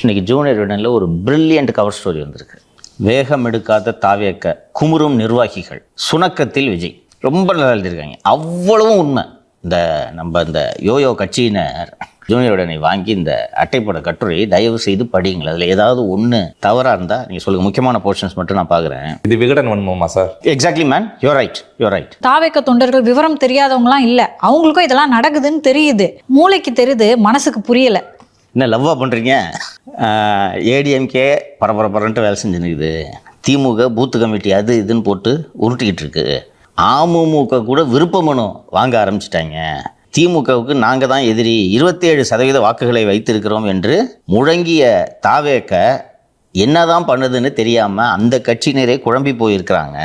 இன்னைக்கு ஜூனியர் விடனில் ஒரு brilliant cover story வந்திருக்கு. வேகம் எடுக்காத தாவேக்க குமுறும் நிர்வாகிகள் சுணக்கத்தில் விஜய். ரொம்ப நல்லா எழுதியிருக்காங்க. அவ்வளவும் உண்மை. இந்த நம்ம இந்த யோயோ கட்சியினர் ஜூனியர் விடனை வாங்கி இந்த அட்டைப்பட கட்டுரை தயவு செய்து படியுங்கள். அதில் ஏதாவது ஒன்று தவறாக இருந்தால் நீங்கள் சொல்லுங்கள் முக்கியமான போர்ஷன்ஸ் மட்டும் நான் பார்க்குறேன் இது Vikatan வன்மமா sir? Exactly man you're right you're right தாவேக்க தொண்டர்கள் விவரம் தெரியாதவங்களாம் இல்ல. அவங்களுக்கும் இதெல்லாம் நடக்குதுன்னு தெரியுது. மூளைக்கு தெரியுது மனசுக்கு புரியல. என்ன லவ்வாக பண்ணுறீங்க ஏடிஎம்கே பரபரப்பரன்ட்டு வேலை செஞ்சுனுக்குது திமுக பூத்து கமிட்டி அது இதுன்னு போட்டு உருட்டிக்கிட்டு இருக்கு அமமுக கூட விருப்ப மனு வாங்க ஆரம்பிச்சிட்டாங்க. திமுகவுக்கு நாங்கள் தான் எதிரி. இருபத்தேழு சதவீத வாக்குகளை வைத்திருக்கிறோம் என்று முழங்கிய தாவேக்க என்னதான் பண்ணுதுன்னு தெரியாமல் அந்த கட்சியினரே குழம்பி போயிருக்கிறாங்க.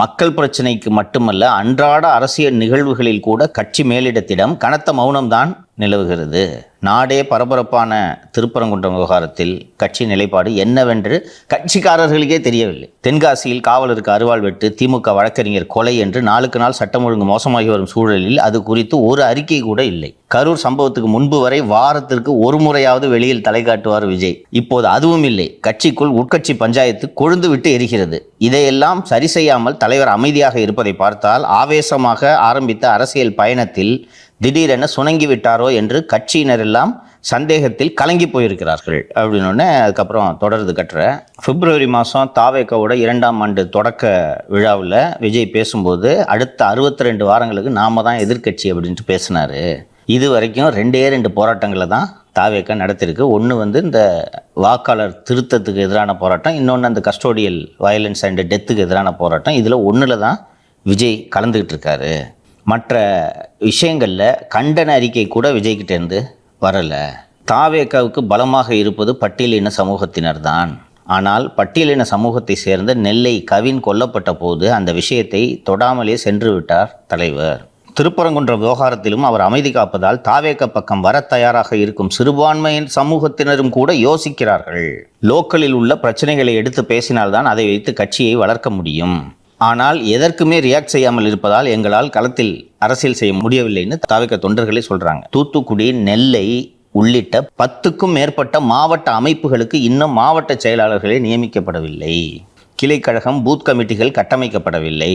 மக்கள் பிரச்சனைக்கு மட்டுமல்ல அன்றாட அரசியல் நிகழ்வுகளில் கூட கட்சி மேலிடத்திடம் கனத்த மௌனம்தான் நிலவுகிறது. நாடே பரபரப்பான திருப்பரங்குன்றம் விவகாரத்தில் கட்சி நிலைப்பாடு என்னவென்று கட்சிக்காரர்களுக்கே தெரியவில்லை. தென்காசியில் காவலருக்கு அருவாள் வெட்டு திமுக வழக்கறிஞர் கொலை என்று நாளுக்கு நாள் சட்டம் ஒழுங்கு மோசமாகி வரும் சூழலில் அது குறித்து ஒரு அறிக்கை கூட இல்லை. கரூர் சம்பவத்துக்கு முன்பு வரை வாரத்திற்கு ஒரு முறையாவது வெளியில் தலை காட்டுவார் விஜய். இப்போது அதுவும் இல்லை. கட்சிக்குள் உட்கட்சி பஞ்சாயத்து கொழுந்து விட்டு எரிகிறது. இதையெல்லாம் சரி செய்யாமல் தலைவர் அமைதியாக இருப்பதை பார்த்தால் ஆவேசமாக ஆரம்பித்த அரசியல் பயணத்தில் திடீரென சுணங்கி விட்டாரோ என்று கட்சியினர் எல்லாம் சந்தேகத்தில் கலங்கி போயிருக்கிறார்கள். அப்படின்னோடனே அதுக்கப்புறம் தொடர்ந்து கட்டுற பிப்ரவரி மாதம் தாவேக்காவோட இரண்டாம் ஆண்டு தொடக்க விழாவில் விஜய் பேசும்போது அடுத்த அறுபத்தி ரெண்டு வாரங்களுக்கு நாம தான் எதிர்க்கட்சி அப்படின்ட்டு பேசினார். இது வரைக்கும் ரெண்டே ரெண்டு போராட்டங்களை தான் தாவேக்கா நடத்திருக்கு ஒன்று வந்து இந்த வாக்காளர் திருத்தத்துக்கு எதிரான போராட்டம் இன்னொன்று அந்த கஸ்டோடியல் வயலன்ஸ் அண்ட் டெத்துக்கு எதிரான போராட்டம். இதில் ஒன்றில் தான் விஜய் கலந்துக்கிட்டு இருக்காரு. மற்ற விஷயங்களில் கண்டன அறிக்கை கூட விஜய்கிட்டேருந்து வரலை. தாவேக்காவுக்கு பலமாக இருப்பது பட்டியலின சமூகத்தினர் தான் ஆனால் பட்டியலின சமூகத்தை சேர்ந்த நெல்லை கவின் கொல்லப்பட்ட போது அந்த விஷயத்தை தொடாமலே சென்று விட்டார் தலைவர். திருப்பரங்குன்ற விவகாரத்திலும் அவர் அமைதி காப்பதால் தாவேக்க பக்கம் வர தயாராக இருக்கும் சிறுபான்மையின் சமூகத்தினரும் கூட யோசிக்கிறார்கள். லோக்கலில் உள்ள பிரச்சனைகளை எடுத்து பேசினால்தான் அதை வைத்து கட்சியை வளர்க்க முடியும். ஆனால் எதற்குமே ரியாக்ட் செய்யாமல் இருப்பதால் எங்களால் களத்தில் அரசியல் செய்ய முடியவில்லைன்னு தாவிக தொண்டர்களே சொல்றாங்க. தூத்துக்குடி நெல்லை உள்ளிட்ட பத்துக்கும் மேற்பட்ட மாவட்ட அமைப்புகளுக்கு இன்னும் மாவட்ட செயலாளர்களே நியமிக்கப்படவில்லை. கிளைக்கழகம் பூத் கமிட்டிகள் கட்டமைக்கப்படவில்லை.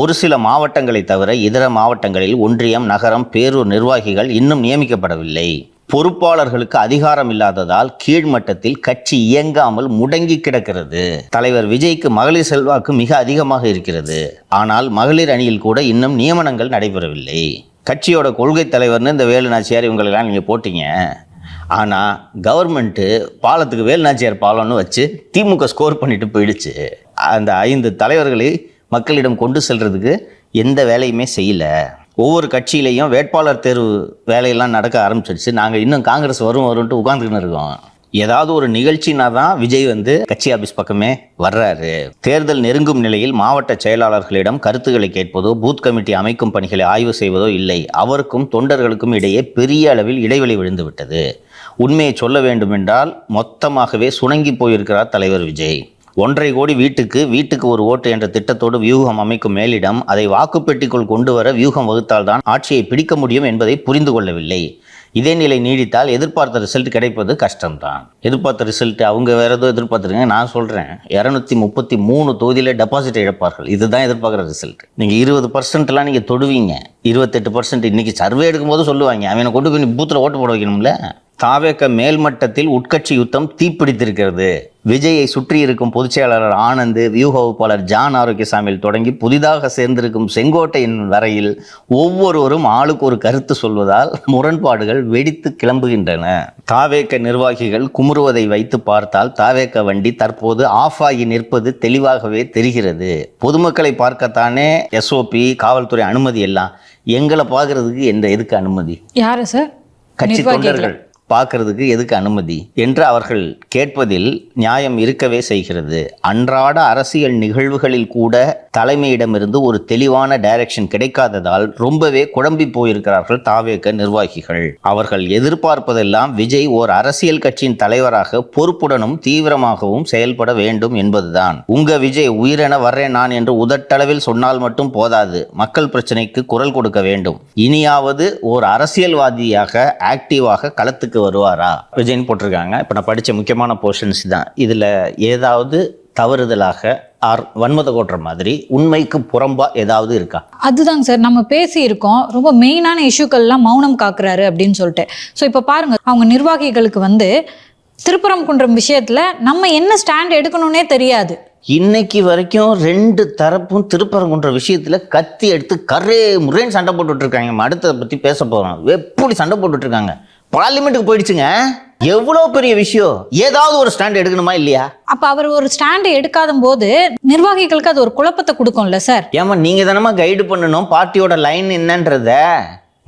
ஒரு சில மாவட்டங்களை தவிர இதர மாவட்டங்களில் ஒன்றியம் நகரம் பேரூர் நிர்வாகிகள் இன்னும் நியமிக்கப்படவில்லை. பொறுப்பாளர்களுக்கு அதிகாரம் இல்லாததால் கீழ்மட்டத்தில் கட்சி இயங்காமல் முடங்கி கிடக்கிறது. தலைவர் விஜய்க்கு மகளிர் செல்வாக்கு மிக அதிகமாக இருக்கிறது. ஆனால் மகளிர் அணியில் கூட இன்னும் நியமனங்கள் நடைபெறவில்லை. கட்சியோட கொள்கை தலைவர்னு இந்த வேலு நாச்சியார் இவங்களெல்லாம் நீங்கள் போட்டீங்க. ஆனால் கவர்மெண்ட்டு பாலத்துக்கு வேலு நாச்சியார் பாலம்னு வச்சு திமுக ஸ்கோர் பண்ணிட்டு போயிடுச்சு. அந்த ஐந்து தலைவர்களை மக்களிடம் கொண்டு செல்றதுக்கு எந்த வேலையுமே செய்யலை. ஒவ்வொரு கட்சியிலையும் வேட்பாளர் தேர்வு வேலையெல்லாம் நடக்க ஆரம்பிச்சிடுச்சு நாங்கள் இன்னும் காங்கிரஸ் வரும் வரும்ட்டு உட்காந்துக்கின்னு இருக்கோம். ஏதாவது ஒரு நிகழ்ச்சினா தான் விஜய் வந்து கட்சி ஆபீஸ் பக்கமே வர்றாரு. தேர்தல் நெருங்கும் நிலையில் மாவட்ட செயலாளர்களிடம் கருத்துக்களை கேட்பதோ பூத் கமிட்டி அமைக்கும் பணிகளை ஆய்வு செய்வதோ இல்லை. அவருக்கும் தொண்டர்களுக்கும் இடையே பெரிய அளவில் இடைவெளி விழுந்து விட்டது. உண்மையை சொல்ல வேண்டுமென்றால் மொத்தமாகவே சுணங்கி போயிருக்கிறார் தலைவர் விஜய். ஒன்றரை கோடி வீட்டுக்கு வீட்டுக்கு ஒரு ஓட்டு என்ற திட்டத்தோடு வியூகம் அமைக்கும் மேலிடம் அதை வாக்குப்பெட்டிக்குள் கொண்டு வர வியூகம் வகுத்தால்தான் ஆட்சியை பிடிக்க முடியும் என்பதை புரிந்து கொள்ளவில்லை. இதே நிலை நீடித்தால் எதிர்பார்த்த ரிசல்ட் கிடைப்பது கஷ்டம்தான். எதிர்பார்த்த ரிசல்ட் அவங்க வேற ஏதோ எதிர்பார்த்துருங்க நான் சொல்கிறேன் இரநூத்தி முப்பத்தி மூணு தொகுதியில் டெபாசிட் இழப்பார்கள். இதுதான் எதிர்பார்க்குற ரிசல்ட். நீங்கள் இருபது பர்சன்ட்லாம் நீங்கள் தொடுவீங்க. இருபத்தெட்டு பர்சன்ட் இன்னைக்கு சர்வே எடுக்கும்போது சொல்லுவாங்க. அவனை கொண்டு போய் பூத்தில் ஓட்டு போட வைக்கணும்ல? தாவேக்க மேல்மட்டத்தில் உட்கட்சி யுத்தம் தீப்பிடித்திருக்கிறது. விஜயை சுற்றி இருக்கும் பொதுச் செயலாளர் ஆனந்த் வியூக வகுப்பாளர் ஜான் ஆரோக்கியசாமியில் தொடங்கி புதிதாக சேர்ந்திருக்கும் செங்கோட்டையின் வரையில் ஒவ்வொருவரும் ஆளுக்கு ஒரு கருத்து சொல்வதால் முரண்பாடுகள் வெடித்து கிளம்புகின்றன. தாவேக்க நிர்வாகிகள் குமுறுவதை வைத்து பார்த்தால் தாவேக்க வண்டி தற்போது ஆஃப் ஆகி நிற்பது தெளிவாகவே தெரிகிறது. பொதுமக்களை பார்க்கத்தானே எஸ்ஓபி காவல்துறை அனுமதி எல்லாம். எங்களை பார்க்கறதுக்கு எந்த எதுக்கு அனுமதி? யாரு சார்? கட்சி. தொண்டர்கள். பார்க்கறதுக்கு எதுக்கு அனுமதி? என்று அவர்கள் கேட்பதில் நியாயம் இருக்கவே செய்கிறது. அன்றாட அரசியல் நிகழ்வுகளில் கூட தலைமையிடமிருந்து ஒரு தெளிவான டைரக்ஷன் கிடைக்காததால் ரொம்பவே குழம்பி போயிருக்கிறார்கள் தாவேக்க நிர்வாகிகள். அவர்கள் எதிர்பார்ப்பதெல்லாம் விஜய் ஓர் அரசியல் கட்சியின் தலைவராக பொறுப்புடனும் தீவிரமாகவும் செயல்பட வேண்டும் என்பதுதான். உங்க விஜய் உயிரென வர்றேன் நான் என்று உதட்டளவில் சொன்னால் மட்டும் போதாது. மக்கள் பிரச்சனைக்கு குரல் கொடுக்க வேண்டும். இனியாவது ஓர் அரசியல்வாதியாக ஆக்டிவாக களத்துக்கு அரசியலுக்கு வருவாரா? விஜய்னு போட்டிருக்காங்க. இப்போ நான் படித்த முக்கியமான போர்ஷன்ஸ் தான். இதில் ஏதாவது தவறுதலாக ஆர் வன்மத கோட்டுற மாதிரி உண்மைக்கு புறம்பா ஏதாவது இருக்கா? அதுதாங்க சார். நம்ம பேசி இருக்கோம் ரொம்ப மெயினான இஷ்யூக்கள்லாம் மௌனம் காக்குறாரு அப்படின்னு சொல்லிட்டு. ஸோ இப்போ பாருங்க. அவங்க நிர்வாகிகளுக்கு வந்து திருப்பரங்குன்றம் விஷயத்துல நம்ம என்ன ஸ்டாண்ட் எடுக்கணும்னே தெரியாது. இன்னைக்கு வரைக்கும் ரெண்டு தரப்பும் திருப்பரங்குன்ற விஷயத்துல கத்தி எடுத்து கரே முறைன்னு சண்டை போட்டுட்டு இருக்காங்க. அடுத்ததை பத்தி பேச போறோம். எப்படி சண்டை போட்டுட்டு இருக்காங்க? பார்லிமெண்ட்டுக்கு போயிடுச்சுங்க. எவ்வளோ பெரிய விஷயம்? ஏதாவது ஒரு ஸ்டாண்ட் எடுக்கணுமா இல்லையா? அப்ப அவர் ஒரு ஸ்டாண்ட் எடுக்காத போது நிர்வாகிகளுக்கு அது ஒரு குழப்பத்தை கொடுக்கும்ல சார். ஏமா நீங்க தானமா கைடு பண்ணணும் பார்ட்டியோட லைன் என்னன்றத.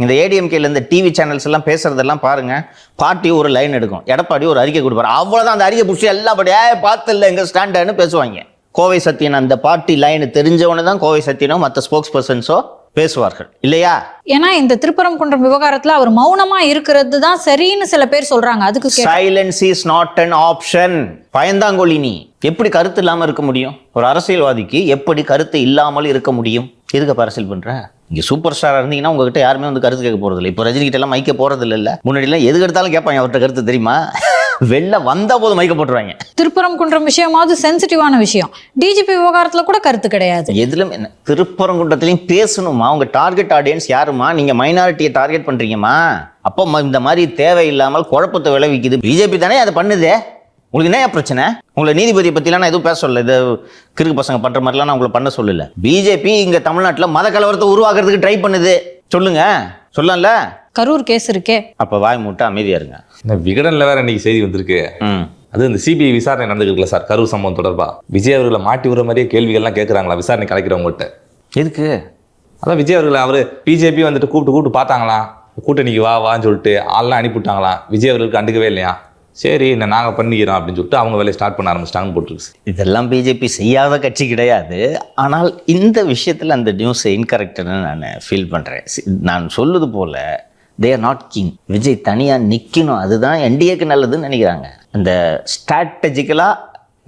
இந்த ஏடிஎம்கேல இந்த டிவி சேனல்ஸ் எல்லாம் பேசுறதெல்லாம் பாருங்க. பார்ட்டி ஒரு லைன் எடுக்கும். எடப்பாடி ஒரு அறிக்கை கொடுப்பாரு. அவ்வளவுதான் அந்த அறிக்கை பிடிச்சி எல்லாப்படி ஏ பார்த்து இல்லை எங்க ஸ்டாண்டர்ட்னு பேசுவாங்க. கோவை சத்தியன் அந்த பார்ட்டி லைன் தெரிஞ்சவனு தான் கோவை சத்தியனோ மற்ற ஸ்போக்ஸ் பர்சன்ஸோ பேசுவார்கள். இல்லையா? ஏன்னா இந்த திருப்பரங்குன்றம் விவகாரத்துல அவர் மௌனமா இருக்கிறது தான் சரின்னு சில பேர் சொல்றாங்க. அதுக்கு silence is not an option பயந்தாங்கொழி நீ எப்படி கருத்து இல்லாம இருக்க முடியும்? ஒரு அரசியல்வாதிக்கு எப்படி கருத்து இல்லாமல் இருக்க முடியும்? எதுக்கு அரசியல் பண்ற? இங்க சூப்பர் ஸ்டாரா இருந்தீங்கன்னா உங்ககிட்ட யாருமே வந்து கருத்து கேட்க போறது இல்லை இப்போ ரஜினி கிட்ட எல்லாம் மைக்க போறது இல்ல? முன்னாடி எல்லாம் எதுக்கு எடுத்தாலும் கேட்பாங்க அவர்கிட்ட கருத்து தெரியுமா? வெளில வந்த போது மைக்க போட்டுருவாங்க. திருப்பரங்குன்றம் விஷயமாவது சென்சிட்டிவான விஷயம். டிஜிபி விவகாரத்துல கூட கருத்து கிடையாது. எதுலும் என்ன திருப்பரங்குன்றத்துலையும் பேசணுமா? உங்க டார்கெட் ஆடியன்ஸ் யாருமா? நீங்க மைனாரிட்டியை டார்கெட் பண்றீங்கம்மா. அப்போ இந்த மாதிரி தேவையில்லாமல் குழப்பத்தை விளைவிக்குது. பிஜேபி தானே அதை பண்ணுதே? உங்களுக்கு என்ன பிரச்சனை? உங்களை நீதிபதியை பற்றிலாம் நான் எதுவும் பேச சொல்லல. இது கிறுக்கு பசங்க பண்ற மாதிரிலாம் நான் உங்களை பண்ண சொல்லல. பிஜேபி இங்க தமிழ்நாட்டில் மத கலவரத்தை உருவாக்குறதுக்கு ட்ரை பண்ணுது. சொல்லுங்க. சொல்லலாம்ல? கரூர் கேஸ் இருக்கே. அப்போ வாய் மூட்டை அமைதியா இருங்க. இந்த விகடனில் வேற இன்னைக்கு செய்தி வந்திருக்கு. ம். அது இந்த சிபிஐ விசாரணை நடந்துருக்குல்ல சார் கரூர் சம்பவம் தொடர்பா? விஜய் அவர்களை மாட்டி விடுற மாதிரியே கேள்விகள்லாம் கேட்குறாங்களா விசாரணை கலைக்கிறவங்ககிட்ட எதுக்கு? அதான் விஜய் அவர்களை அவர் பிஜேபி வந்துட்டு கூப்பிட்டு கூப்பிட்டு பார்த்தாங்களாம் கூட்டணிக்கு வா வான்னு சொல்லிட்டு ஆள்லாம் அனுப்பிவிட்டாங்களாம் விஜய் அவர்களுக்கு கண்டுக்கவே இல்லையா? சரி இந்த நாங்கள் பண்ணிக்கிறோம் அப்படின்னு சொல்லிட்டு அவங்க வேலையை ஸ்டார்ட் பண்ண ஆரம்பிச்சிட்டாங்கன்னு போட்டுருக்கு. இதெல்லாம் பிஜேபி செய்யாத கட்சி கிடையாது. ஆனால் இந்த விஷயத்தில் அந்த நியூஸ் இன்கரெக்டுன்னு நான் ஃபீல் பண்ணுறேன் நான் சொல்லுது போல் they are not king Vijay தனியாக நிற்கணும் அதுதான் என்டிஏக்கு நல்லதுன்னு நினைக்கிறாங்க. அந்த ஸ்ட்ராட்டஜிக்கலாக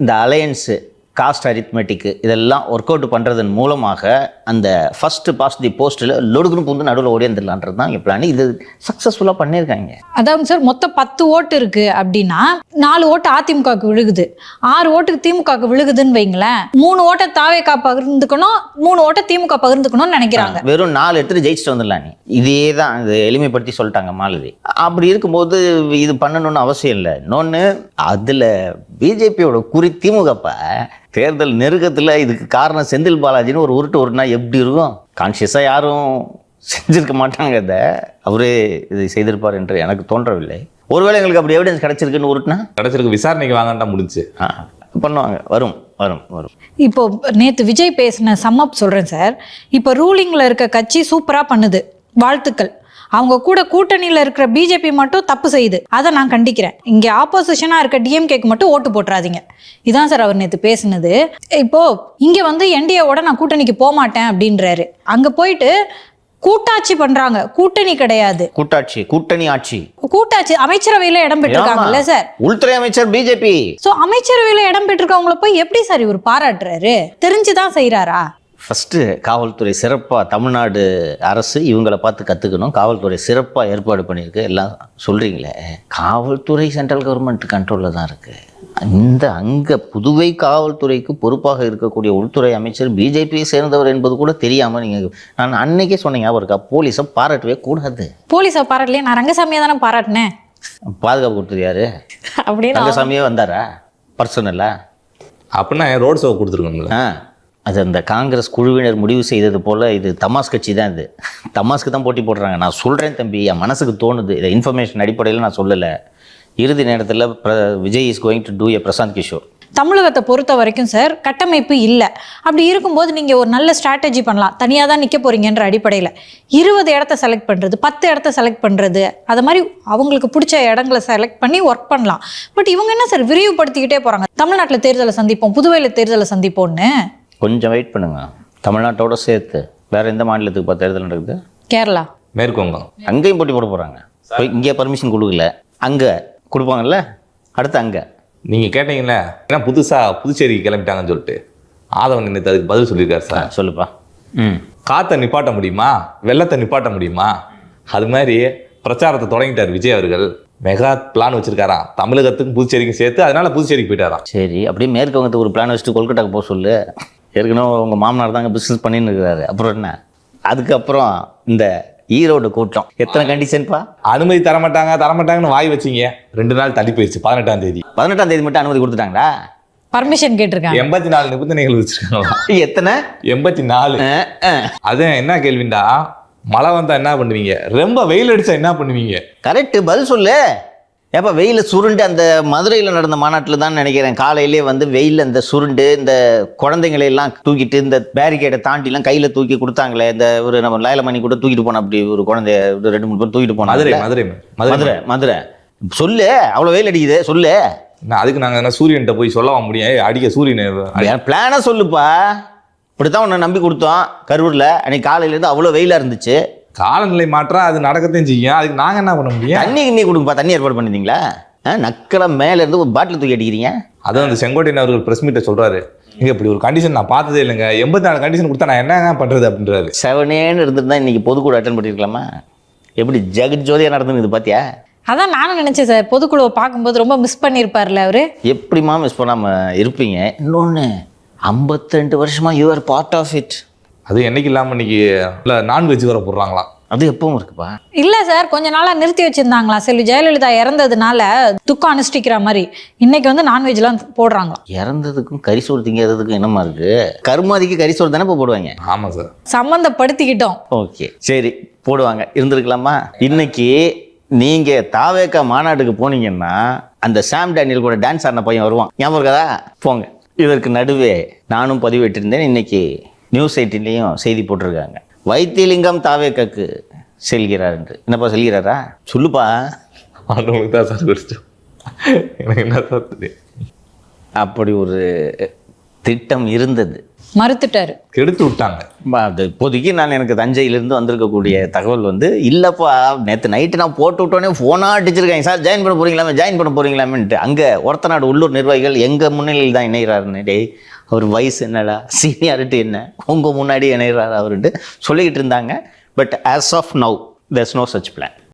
இந்த அலையன்ஸு காஸ்ட் அரித்மெட்டிக்கு இதெல்லாம் ஒர்க் அவுட் பண்ணுறதன் மூலமாக அந்த ஃபர்ஸ்ட் பாஸ்ட் தி போஸ்ட்டில் லொடுக்குன்னு புந்து நடுவில் ஓடியாந்துடலான்றது தான் என் பிளான் இது சக்ஸஸ்ஃபுல்லாக பண்ணியிருக்காங்க. அதாவது சார் மொத்தம் பத்து ஓட்டு இருக்கு அப்படின்னா நாலு ஓட்டு அதிமுகவுக்கு விழுகுது. ஆறு ஓட்டுக்கு திமுகவுக்கு விழுகுதுன்னு வைங்களேன் மூணு ஓட்டை தாவேக்கா பகிர்ந்துக்கணும் மூணு ஓட்டை திமுக பகிர்ந்துக்கணும்னு நினைக்கிறாங்க. வெறும் நாலு எடுத்துட்டு ஜெயிச்சுட்டு வந்துடலாம் நீ. இதே தான் இது எளிமைப்படுத்தி சொல்லிட்டாங்க மாலதி. அப்படி இருக்கும்போது இது பண்ணணும்னு அவசியம் இல்லை. இன்னொன்று அதில் பிஜேபியோட குறி திமுகப்ப தேர்தல் நெருக்கத்தில் இதுக்கு காரணம் செந்தில் பாலாஜின்னு ஒரு உருட்டு உருட்டுனா எப்படி இருக்கும்? கான்ஷியஸாக யாரும் செஞ்சிருக்க மாட்டாங்க இதை. அவரே இதை செய்திருப்பார் என்று எனக்கு தோன்றவில்லை. ஒருவேளை எங்களுக்கு அப்படி எவிடன்ஸ் கிடைச்சிருக்குன்னு உருட்டுனா? கடைசிருக்கு விசாரணைக்கு வாங்கன்ட்டா முடிஞ்சு. ஆ, பண்ணுவாங்க. வரும் வரும் வரும். இப்போ நேத்து விஜய் பேசின சம்மப் சொல்றேன் சார். இப்போ ரூலிங்ல இருக்க கட்சி சூப்பரா பண்ணுது. வாழ்த்துக்கள். அவங்க கூட கூட்டணியில இருக்கிற பிஜேபி மட்டும் தப்பு செய்யுது. அதை நான் கண்டிக்கிறேன். இங்க ஆப்போசிஷனா இருக்க டிஎம்கேக்கு மட்டும் ஓட்டு போட்டுறாதீங்க. இதான் சார் அவர் நேத்து பேசினது. இப்போ இங்க வந்து என்டிஏவோட நான் கூட்டணிக்கு போக மாட்டேன் அப்படின்றாரு. அங்க போயிட்டு கூட்டாட்சி பண்றாங்க. கூட்டணி கிடையாது. கூட்டாட்சி கூட்டணி ஆட்சி. கூட்டாட்சி அமைச்சரவையில இடம் பெற்றிருக்காங்கல்ல. சார்? உள்துறை அமைச்சர் பிஜேபி சோ அமைச்சரவையில இடம் பெற்றிருக்கவங்கள போய் எப்படி சார் இவர் பாராட்டுறாரு? தெரிஞ்சுதான் செய்யறாரா ஃபஸ்ட்டு காவல்துறை சிறப்பாக தமிழ்நாடு அரசு இவங்கள பார்த்து கற்றுக்கணும் காவல்துறை சிறப்பாக ஏற்பாடு பண்ணியிருக்கு. எல்லாம் சொல்கிறீங்களே காவல்துறை சென்ட்ரல் கவர்மெண்ட் கண்ட்ரோலில் தான் இருக்குது இந்த அங்கே புதுவை காவல்துறைக்கு பொறுப்பாக இருக்கக்கூடிய உள்துறை அமைச்சர் பிஜேபியை சேர்ந்தவர் என்பது கூட தெரியாமல் நீங்கள் நான் அன்னைக்கே சொன்னீங்க அவருக்கு போலீஸை பாராட்டவே கூடாது. போலீஸை பாராட்டலையே? நான் ரங்கசாமியை தானே பாராட்டினேன். பாதுகாப்பு கொடுத்தது யாரு? அப்படின்னு ரங்கசாமியே வந்தாரா? பர்சனலா அப்படின்னா ரோட் ஷோ கொடுத்துருக்கோம்ல. ஆ. அது அந்த காங்கிரஸ் குழுவினர் முடிவு செய்தது போல் இது தமாஸ் கட்சி தான் இது. தமாஸ்க்கு தான் போட்டி போடுறாங்க. நான் சொல்கிறேன் தம்பி என் மனசுக்கு தோணுது. இதை இன்ஃபர்மேஷன் அடிப்படையில் நான் சொல்லலை. இறுதி நேரத்தில் Vijay is going to do a Prashant Kishor தமிழகத்தை பொறுத்த வரைக்கும் சார் கட்டமைப்பு இல்லை. அப்படி இருக்கும்போது நீங்கள் ஒரு நல்ல ஸ்ட்ராட்டஜி பண்ணலாம். தனியாக தான் நிற்க போகிறீங்கன்ற அடிப்படையில். இருபது இடத்த செலக்ட் பண்ணுறது பத்து இடத்த செலக்ட் பண்ணுறது அது மாதிரி அவங்களுக்கு பிடிச்ச இடங்களை செலக்ட் பண்ணி ஒர்க் பண்ணலாம். பட் இவங்க என்ன சார் விரிவுபடுத்திக்கிட்டே போகிறாங்க தமிழ்நாட்டில் தேர்தலை சந்திப்போம் புதுவையில் தேர்தலை சந்திப்போம்னு. கொஞ்சம் வெயிட் பண்ணுங்க. தமிழ்நாட்டோட சேர்த்து வேற எந்த மாநிலத்துக்கு இப்போ தேர்தல் நடக்குது? கேரளா. மேற்கொங்கம் அங்கேயும் போட்டி போட போகிறாங்க இங்கே பர்மிஷன் கொடுக்கல. அங்கே கொடுப்பாங்கல்ல? அடுத்து அங்கே. நீங்கள் கேட்டீங்களே ஏன்னா புதுசாக புதுச்சேரிக்கு கிளம்பிட்டாங்கன்னு சொல்லிட்டு. ஆதவன் நேற்று அதுக்கு பதில் சொல்லியிருக்காரு சார். சொல்லுப்பா. ம். காற்றை நிப்பாட்ட முடியுமா? வெள்ளத்தை நிப்பாட்ட முடியுமா? அது மாதிரி பிரச்சாரத்தை தொடங்கிட்டார் விஜய் அவர்கள். Mega plan வச்சிருக்காராம். தமிழகத்துக்கும் புதுச்சேரிக்கும் சேர்த்து அதனால புதுச்சேரிக்கு போயிட்டாராம். சரி அப்படியே மேற்கு வங்கத்துக்கு ஒரு பிளான் வச்சுட்டு கொல்கட்டாக்கு போக சொல்லு. ஏற்கனவே உங்கள் மாமனார் தாங்க பிஸ்னஸ் பண்ணின்னு இருக்கிறாரு. அப்புறம் என்ன? அதுக்கப்புறம் இந்த ஈரோடு கூட்டம். எத்தனை கண்டிஷன்ப்பா அனுமதி தர மாட்டாங்க தர மாட்டாங்கன்னு வாய் வச்சீங்க. ரெண்டு நாள் தள்ளி போயிடுச்சு பதினெட்டாம் தேதி. பதினெட்டாம் தேதி மட்டும் அனுமதி கொடுத்துட்டாங்களா? பர்மிஷன் கேட்டிருக்காங்க. எண்பத்தி நாலு நிபந்தனைகள் வச்சிருக்காங்களா? எத்தனை? எண்பத்தி நாலு. அது என்ன கேள்விண்டா? மழை வந்தா என்ன பண்ணுவீங்க? ரொம்ப வெயில் அடிச்சா என்ன பண்ணுவீங்க? கரெக்ட் பதில் சொல்லு. ஏப்பா வெயில சுருண்டு அந்த மதுரையில் நடந்த மாநாட்டில் தான் நினைக்கிறேன். காலையிலே வந்து வெயில்ல இந்த சுருண்டு இந்த குழந்தைங்களை எல்லாம் தூக்கிட்டு இந்த பேரிகேடை தாண்டிலாம் கையில் தூக்கி கொடுத்தாங்களே இந்த ஒரு நம்ம லாயலமணி கூட தூக்கிட்டு போன அப்படி ஒரு குழந்தைய ரெண்டு மூணு பேர் தூக்கிட்டு போனாங்க மதுரை மதுரை மதுரை மதுரை. சொல்லு அவ்வளோ வெயில் அடிக்குது சொல்லு. நான் அதுக்கு நாங்க என்ன சூரியன்கிட்ட போய் சொல்லவா முடியும்? ஏய், அடிக்க சூரியன் பிளானை சொல்லுப்பா. இப்படித்தான் உன்னை நம்பி கொடுத்தோம் கரூரில். அன்னைக்கு காலையிலேருந்து அவ்வளோ வெயிலாக இருந்துச்சு. காலநிலை மாற்றம் அது நடக்கத்தையும் செய்யும். அதுக்கு நாங்க என்ன பண்ண முடியும்? தண்ணி கிண்ணி கொடுங்கப்பா தண்ணி ஏற்பாடு பண்ணிருந்தீங்களா நக்கலை மேல இருந்து ஒரு பாட்டில் தூக்கி அடிக்கிறீங்க அதான் அந்த செங்கோட்டையன் அவர்கள் பிரஸ் மீட்டை சொல்றாரு. இங்க இப்படி ஒரு கண்டிஷன் நான் பார்த்ததே இல்லைங்க. எண்பத்தி நாலு கண்டிஷன் கொடுத்தா நான் என்ன பண்றது அப்படின்றாரு. செவனேன்னு இருந்திருந்தா இன்னைக்கு பொதுக்கூட அட்டன் பண்ணிருக்கலாமா? எப்படி ஜெகத் ஜோதியா நடந்துன்னு இது பாத்தியா? அதான் நானும் நினைச்சேன் சார். பொதுக்குழுவை பார்க்கும்போது ரொம்ப மிஸ் பண்ணியிருப்பார்ல அவரு. எப்படிமா மிஸ் பண்ணாம இருப்பீங்க? இன்னொன்று ஐம்பத்தெண்டு வருஷமா யூஆர் பார்ட் ஆஃப் இட் அது என்னைக்கு இல்லாம இன்னைக்கு இல்ல நான்வெஜ் வர போடுறாங்களாம் அது எப்பவும் இருக்குப்பா. இல்ல சார் கொஞ்ச நாளா நிறுத்தி வச்சிருந்தாங்களா? செல்வி ஜெயலலிதா இறந்ததுனால துக்கம் அனுஷ்டிக்கிற மாதிரி. இன்னைக்கு வந்து நான்வெஜ்லாம் போடுறாங்களாம் இறந்ததுக்கும் கரிசோறு திங்கிறதுக்கும் என்னமா இருக்கு? கருமாதிக்கு கரிசோறு தானே இப்போ போடுவாங்க? ஆமா சார். சம்மந்தப்படுத்திக்கிட்டோம் ஓகே சரி போடுவாங்க. இருந்திருக்கலாமா? இன்னைக்கு நீங்க தாவேக்கா மாநாட்டுக்கு போனீங்கன்னா அந்த சாம் டேனியல் கூட டான்ஸ் ஆடின பையன் வருவான். ஞாபகம் இருக்கதா போங்க. இதற்கு நடுவே நானும் பதிவிட்டிருந்தேன் இன்னைக்கு நியூஸ் எயிட்டிலையும் செய்தி போட்டிருக்காங்க. வைத்தியலிங்கம் தாவேக்காக்கு செல்கிறார் என்று. என்னப்பா செல்கிறாரா? சொல்லுப்பா. அவங்களுக்கு தான் சார் குறிச்சோம் எனக்கு என்ன சார் தெரியும்? அப்படி ஒரு திட்டம் இருந்தது. மறுத்துட்டாரு. கெடுத்து விட்டாங்க. அது இப்போதைக்கு நான் எனக்கு தஞ்சையிலேருந்து வந்திருக்கக்கூடிய தகவல் வந்து இல்லைப்பா நேற்று நைட்டு நான் போட்டு விட்டோன்னே ஃபோனாக அடிச்சிருக்காங்க. சார் ஜாயின் பண்ண போறீங்களாமே ஜாயின் பண்ண போறீங்களாமேன்ட்டு. அங்கே ஒருத்த நாடு உள்ளூர் நிர்வாகிகள் எங்கள் முன்னிலையில் தான் இணைகிறாருன்னு டேய் அவர் வயசு என்னடா? சீனியாரிட்டி என்ன? உங்கள் முன்னாடி இணைகிறார் அவருன்ட்டு சொல்லிக்கிட்டு இருந்தாங்க. But as of now thus no such plan